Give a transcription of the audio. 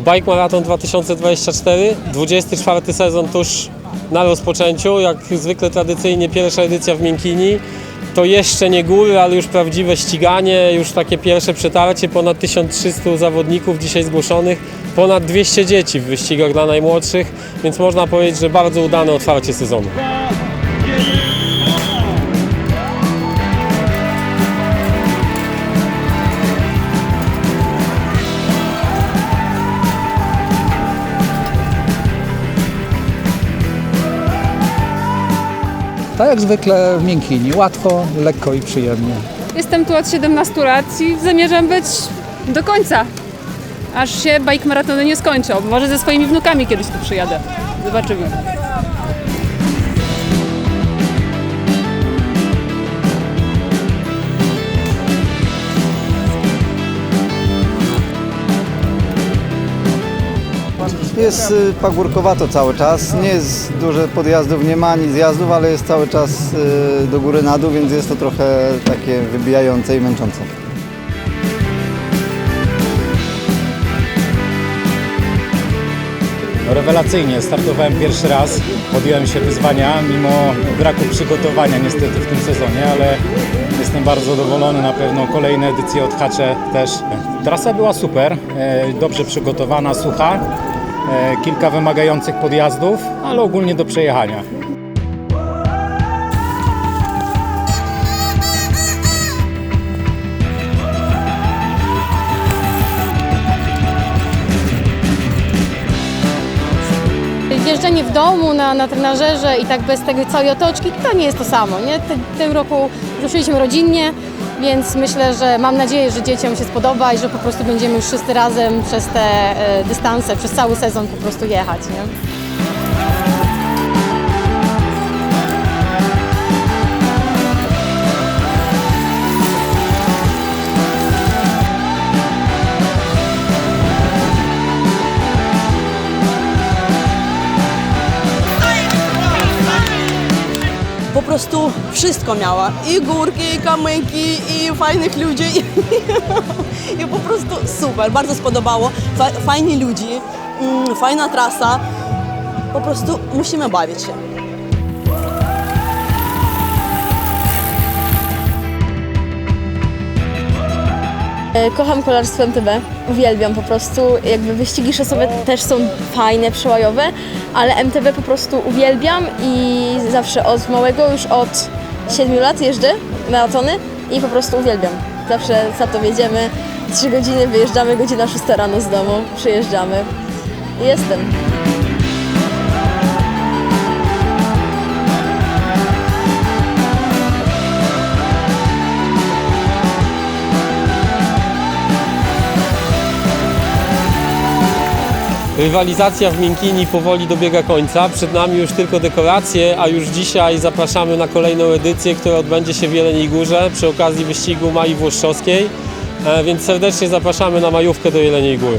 Bike Marathon 2024, 24 sezon tuż na rozpoczęciu, jak zwykle tradycyjnie pierwsza edycja w Miękini. To jeszcze nie góry, ale już prawdziwe ściganie, już takie pierwsze przetarcie, ponad 1300 zawodników dzisiaj zgłoszonych, ponad 200 dzieci w wyścigach dla najmłodszych, więc można powiedzieć, że bardzo udane otwarcie sezonu. Tak jak zwykle w Miękini, łatwo, lekko i przyjemnie. Jestem tu od 17 lat i zamierzam być do końca. Aż się bike maratony nie skończą. Może ze swoimi wnukami kiedyś tu przyjadę. Zobaczymy. Jest y, pagórkowato cały czas, nie jest dużo podjazdów, nie ma ani zjazdów, ale jest cały czas y, do góry na dół, więc jest to trochę takie wybijające i męczące. Rewelacyjnie, startowałem pierwszy raz, podjąłem się wyzwania mimo braku przygotowania niestety w tym sezonie, ale jestem bardzo zadowolony, na pewno kolejne edycje odhaczę też. Trasa była super, e, dobrze przygotowana, sucha, kilka wymagających podjazdów, ale ogólnie do przejechania. Jeżdżenie w domu na, na trenażerze i tak bez tego całej otoczki to nie jest to samo. Nie? Ty- tym roku ruszyliśmy rodzinnie, więc myślę, że mam nadzieję, że dzieciom się spodoba i że po prostu będziemy wszyscy razem przez te e, dystanse, przez cały sezon po prostu jechać. Nie? Po prostu wszystko miała. I górki, i kamyki, i fajnych ludzi. I po prostu super, bardzo spodobało. Fa- Fajni ludzi, mm, fajna trasa. Po prostu musimy bawić się. Kocham kolarstwo MTB, uwielbiam po prostu, jakby wyścigi szosowe też są fajne, przełajowe, ale MTB po prostu uwielbiam i zawsze od małego, już od 7 lat jeżdżę maratony i po prostu uwielbiam. Zawsze za to wiedziemy, 3 godziny wyjeżdżamy, godzina 6 rano z domu, przyjeżdżamy. I Jestem. Rywalizacja w Miękini powoli dobiega końca. Przed nami już tylko dekoracje, a już dzisiaj zapraszamy na kolejną edycję, która odbędzie się w Jeleniej Górze przy okazji wyścigu Mai Włoszczowskiej. E, Więc serdecznie zapraszamy na majówkę do Jeleniej Góry.